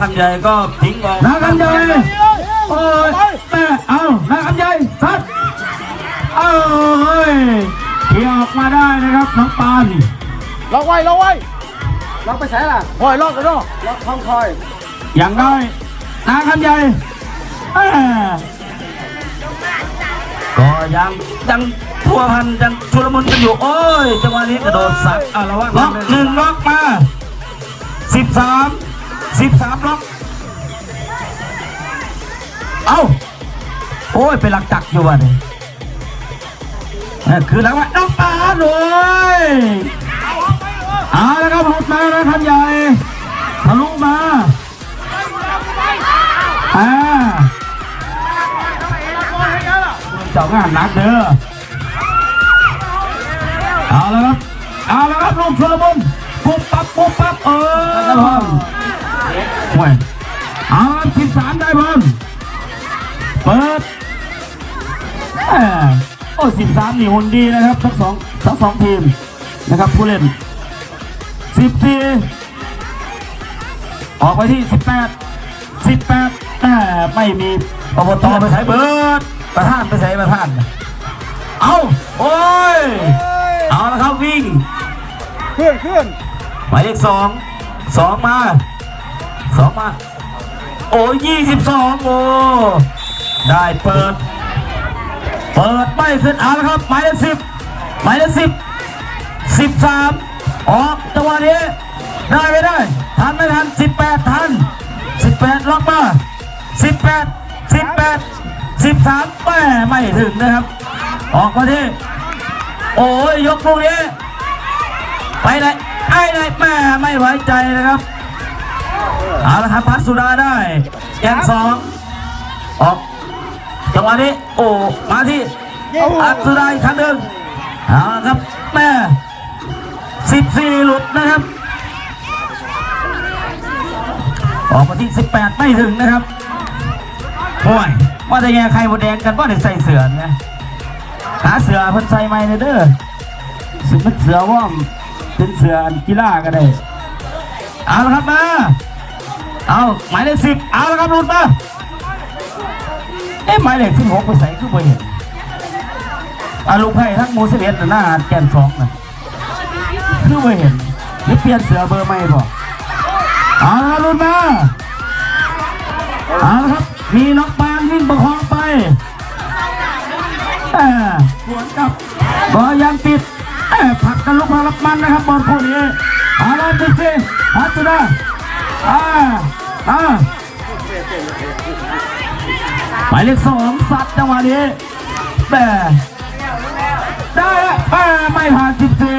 คำใหญ่ก็ทิ้งออกนาคำใหญ่โอ้ยแม่เอานาคำใหญ่ซัดเอ้ยเขี่ยออกมาได้นะครับน้องปานล็อกไว้ล็อกไว้ล็อกไปใช้ล่ะคอยล็อกกันเนาะล็อกท้องคอยอย่างน้อยนาคำใหญ่แม่ก็ยังยังพัวพันยังชุลมุนกันอยู่โอ้ยจังหวะนี้กระโดดสักเอาละวะล็อกหนึ่งล็อกมาสิบสาม สิบสามล็อก เอาโอ้ยเป็นหลักจักอยู่วะเนี่ยคือหลักว่าน้องปลาเลยเอาแล้วครับหลุดมาแล้วคันใหญ่ทะลุมาอ่าเจ้างานหนักเด้อเอาแล้วครับเอาแล้วครับลูกชลมุนปุ๊บปั๊บปุ๊บปั๊บเออ โอ้สิบสามนี่หุ่นดีนะครับ ทั้งสองทั้งสองทีมนะครับผู้เล่นสิบสี่ออกไปที่สิบแปดสิบแปดไม่มีอบตไปใส่เบิร์ดประธานไปใส่ประธาน เอาโอ้ย เอาละครับวิ่งขึ้นขึ้นหมายเลขสองสองมาสองมา โอ้ยี่สิบสองโอ้ได้เปิด เปิดไม่ขึ้นเอาละครับหมายเลขสิบหมายเลขสิบสิบสามออกจังหวะนี้ได้ไม่ได้ ทันไม่ทันสิบแปดทันสิบแปดล็อกมาสิบแปดสิบแปดสิบสามแม่ไม่ถึงนะครับ ออกมาที่โอ้ยยกลูกนี้ไปไหนไอ้ไหนแม่ไม่ไว้ใจนะครับเอาละครับพัสสุดาได้แกงสองออก จังหวะนี้โอ้มาที่พัสสุดาอีกครั้งหนึ่งเอาละครับแม่สิบสี่หลุดนะครับ ออกมาที่สิบแปดไม่ถึงนะครับห่วยว่าจะแย่ใครบดแดงกันว่าเด็ใส่เสือเนี่ยหาเสือเพิ่นใส่ไม่เด้อสึกมันเสือว่อมเป็นเสือกีฬาก็ได้เอาละครับมาเอาหมายเลขสิบเอาละครับหลุดมา เอ๊ะหมายเลขสิบหกไปใส่คือบ่เห็นอาลูกไผ่ทั้งหมูสิบเอ็ดหน้าแกนสองนะคือบ่เห็นหรือเปลี่ยนเสือเบอร์ไม่บ่เอาละครับหลุดมาเอาละครับ มีน้องปานวิ่งประคองไปแหมสวนกับก็ยังติดแหมผักกันลุกมารับมันนะครับบอลคู่นี้เอาละติดสิฮัตสุดาอ่าอ่า หมายเลขสองสัตว์จังหวะนี้แหมได้แล้วแหมไม่ผ่านสิบสี่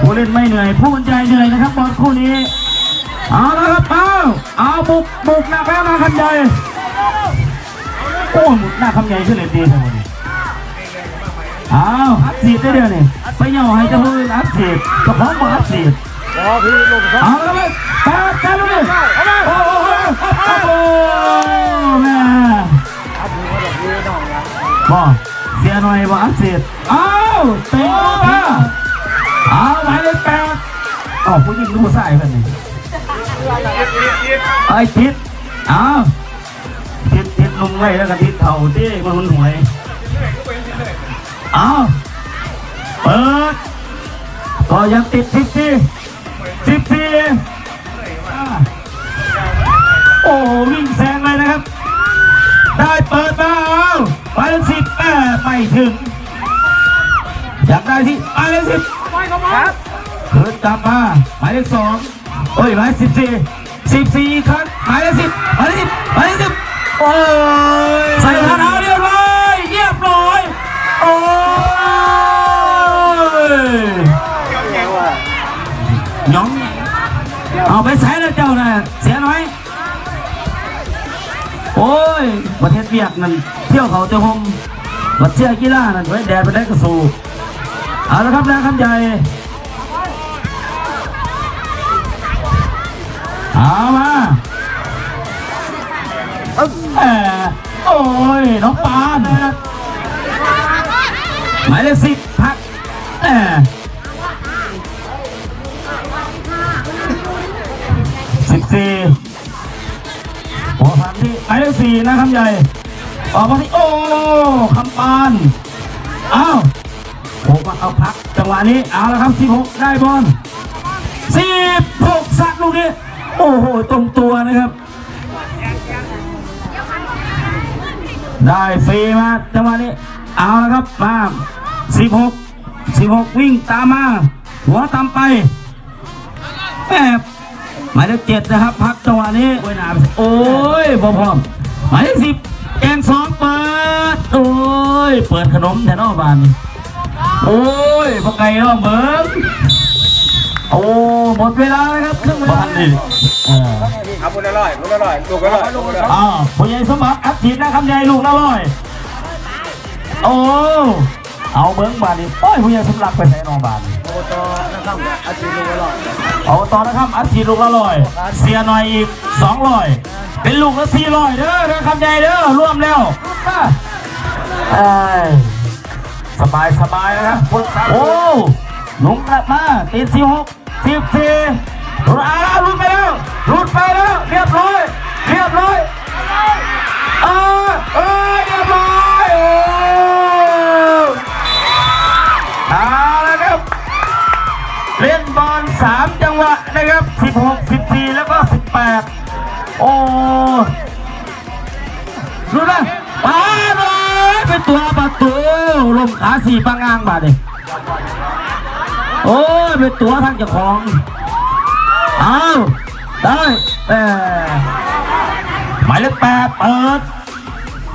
ผู้เล่นไม่เหนื่อยผู้บรรยายเหนื่อยนะครับบอลคู่นี้ เอาละครับเอาเอาบุกบุกหนักแล้วนะคำใหญ่โอ้หมุดหน้าคำใหญ่ขึ้นเลยดีทั้งหมดนี่เอาอัดสีดได้เดียวนี่ไปเหย่าให้เจ้ามืออัดสีดเจ้าของบอกอัดสีดรอพี่ลงครับเอาละครับแปดแปดลูกนี่โอ้โห บอกเสียหน่อยบอกอัดสีดเอาเต็มมาเอาหมายเลขแปดอ๋อผู้หญิงกับผู้ชายกันนี่ไอ้ทิศอ้าวทิศทิศลุงไว้แล้วก็ทิศเท่าที่มันหุ่นหวยอ้าวเปิดก็ยังติดสิบสี่สิบสี่อ่าโอ้วิ่งแซงเลยนะครับ ได้เปิดมา ไม่ถึง อยากได้ที่ไปเลขสิบครับเดินกลับมาหมายเลขสองเอ้ยหมายสิบสี่สิบสี่อีกครั้งหมายเลขสิบหมายเลขสิบหมายเลขสิบโอ้ยใส่คาถาเรียบร้อยเรียบร้อยโอ้ยหยองเอาไปใช้แล้วเจ้าน่ะเสียหน่อยโอ้ย ประเทศเวียดนั่นเที่ยวเขาเจ้าหม บัดเชียกีฬานั่นไว้แดดไปได้กระสูเอาละครับแรงคำใหญ่เอามาแหมโอ้ย น้องปานนะหมายเลขสิบพักแหมสิบสี่หัวพันที่หมายเลขสี่นะคำใหญ่ ออกมาที่โอ้คำปานอ้าวผมมาเอาพักจังหวะนี้เอาละครับ 16 ได้บอล16สักลูกนี้โอ้โหตรงตัวนะครับ ได้ฟรีมาจังหวะนี้ เอาละครับมา16 16 วิ่งตามมา หัวตามไปแอบหมายเลขเจ็ดนะครับ พักจังหวะนี้โอ้ยหนาไปโอ้ยบอพร้อมหมายเลขสิบ แกงสองเปิด โอ้ย เปิดขนมแทนอบานนี่โอ้ยพวกไก่อ้อมเบิ้งโอ้หมดเวลาแล้วครับครึ่งเวลานี่เออเอาคนละร้อยคนละร้อยลูกละร้อยลูกละร้อยอ้าวผู้ใหญ่สมบัติอัดฉีดนะครับใหญ่ลูกละร้อยโอ้เอาเบิ้งบาทนี่โอ้ยผู้ใหญ่สมรักไปใส่นองบาทนี่โอ้ต่อนะครับอาชีพลูกละร้อยเอาต่อนะครับอัดฉีลูกละร้อย เสียหน่อยอีกสองร้อยเป็นลูกละสี่ร้อยเด้อนะครับใหญ่เด้อรวมแล้วมาเอ้ยสบายสบายนะครับโอ้หนุ่มกลับมาติดสี่หกสิบสี่รุดอารุดไปแล้วรุดไปแล้วเรียบร้อยเรียบร้อยเออเออเรียบร้อยอ้เอา เล่นบอลสามจังหวะนะครับ 16 14 แล้วก็ 18 โอ้ดูนะมาเลยเป็นตัวประตูลมขาสี่ปังงางบาดเลยโอ้ยเป็นตัวทางเจ้าของเอาได้แต่หมายเลขแปดเปิด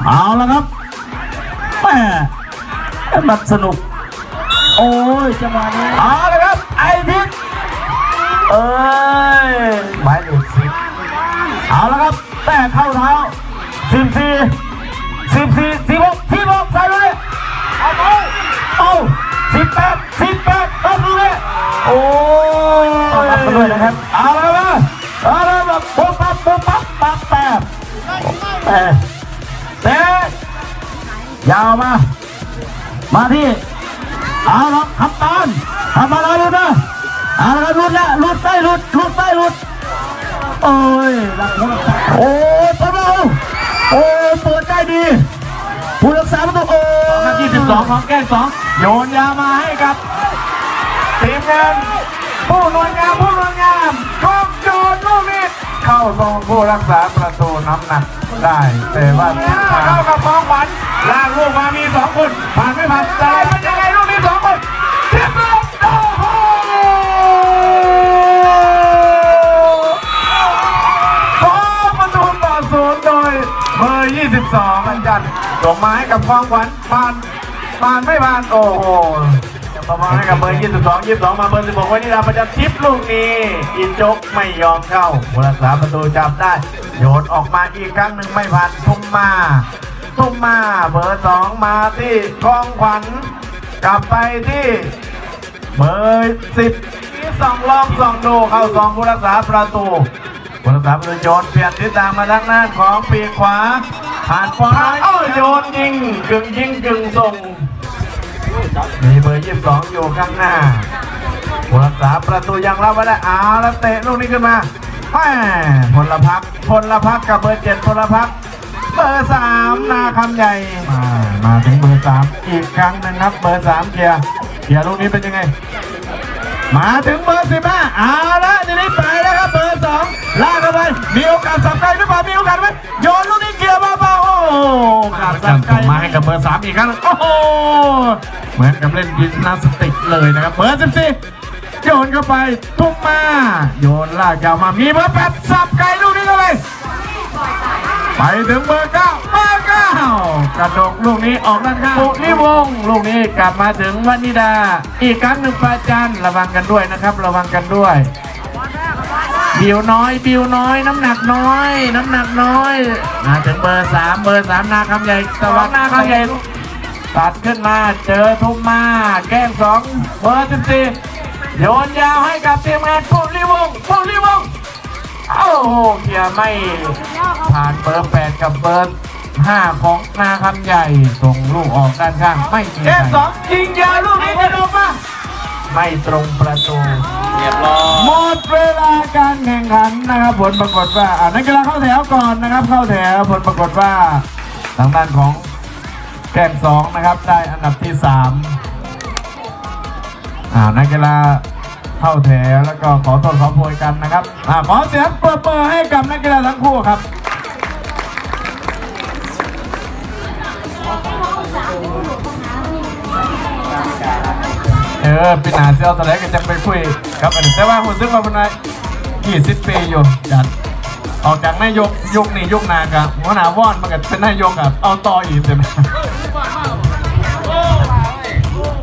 เอาแล้วครับแม่มันสนุก โอ้ยจังหวะนี้เอาเลย ไอทิศเอ้ยหมายเลขสิบเอาล้วครับ แต่เข้าเท้าสิบสี่สิบสี่สิบหกสิบหกใส่เลยเอาไปเอาสิบแปดสิบแปดต้องดูเลยโอ้ยต้องรับกันด้วยนะครับเอาแล้วนะเอาแล้วแบบปุ๊บปั๊บปุ๊บปั๊บปั๊บแปดแปดเตะยาวมา มาที่ เอาละครับลุดละลุดใต้ลุดลุดใต้ลุดโอ้ยรักรักษาโอ้ยพวกเราโอ้ยเปิดได้ดี ผู้รักษาประตูโอ้ยนาทีสิบสองของแก้งสองโยนยามาให้กับทีมงานผู้หน่วยงานผู้หน่วยงานกองโยนลูกนี้เข้าตรงผู้รักษาประตูน้ำหนักได้แต่ว่าเข้ากับฟองขวัญลากลูกมามีสองคนผ่านไม่ผ่านแต่ ร์22อันจันทร์ส่งมาให้กับฟองขวัญผ่านผ่านไม่ผ่านโอ้โหประมาณให้กับเบอร์22 22มาเบอร์16ไว้นี่เราประจำชิปลูกนี้อินจกไม่ยอมเข้าผู้รักษาประตูจับได้ โยนออกมาอีกครั้งหนึ่งไม่ผ่านทุ่มมาทุ่มมาเบอร์2มาที่กองขวัญกลับไปที่เบอร์10สองลองสองดูเข้าสองผู้รักษาประตูผู้รักษาประตูโยนเปลี่ยนทิศทางมาทางด้านของปีกขวา ผ่านปอนด์เอ้าโยนยิงกึ่งยิงกึ่งส่ง มีเบอร์22องอยู่ข้างหน้าผู้รักษาประตูยังรับไว้ได้เอาแล้วเตะลูกนี้ขึ้นมาแหมพลพักพลพักกับเบอร์7พลพักเบอร์สามนาคำใหญ่มามาถึงเบอร์สามอีกครั้งหนึงครับ เบอร์สามเกียร์เกียร์ลูกนี้เป็นยังไง มาถึงเบอร์สิบห้าเอาละทีนี้ไปแล้วครับเบอร์สองลากเข้าไปมีโอกาสสับไกลหรือเปล่ามีโอกาสไหมโยนลูกนี้เกี่ยวเบาๆโอ้โหโอกาสสับไกลมาให้กับเบอร์สามอีกครั้งโอ้โหเหมือนกับเล่นยิมนาสติกเลยนะครับเบอร์สิบสี่โยนเข้าไปทุกมา โยนลากยาวมามีเบอร์แปดสับไกลลูกนี้เข้าไป ไปถึงเบอร์เก้าเบอร์เก้ากระดกลูกนี้ออกด้านข้างปุริวงศ์ลูกนี้กลับมาถึงวันิดา อีกครั้งหนึ่งประจันระวังกันด้วยนะครับ ระวังกันด้วย บิวน้อยบิวน้อย น้ำหนักน้อย น้ำหนักน้อยมาถึงเบอร์สามเบอร์สามนาคำใหญ่ตะวันนาคำใหญ่ตัดขึ้นมาเจอทุ่มมา แก้มสองเบอร์สิบสี่โยนยาวให้กับทีมงานปุริวงศ์ปุริวงศ์ โอ้โหเกียร์ไม่ผ่านเบอร์แปดกับเบอร์ห้าของนาคำใหญ่ส่งลูกออกด้านข้างไม่มีแก้มใครสองยิงยาวลูกนี้กระโดดมาไม่ตรงประตูเรียบร้อยหมดเวลาการแข่งขันนะครับผลปรากฏว่าอ่านักกีฬาเข้าแถวก่อนนะครับ เข้าแถวผลปรากฏว่าทางด้านของแก้มสองนะครับได้อันดับที่สามอ่านักกีฬา เข้าแถวแล้วก็ขอโทษขอโพยกันนะครับอขอเสียงปรบมือให้กับนักกีฬาทั้งคู่ครับเออปีหนาเซียวตะเลก็จะไปคุยครับอันนี้แต่ว่าผมซึ่งว่าเป็นไงกี่สิบปีอยู่จัดออกจากนายกยุคนี้ยุคนาครับหัวหน้าว่อนมากับเป็นนายกครับเอาต่ออีกใช่ไหม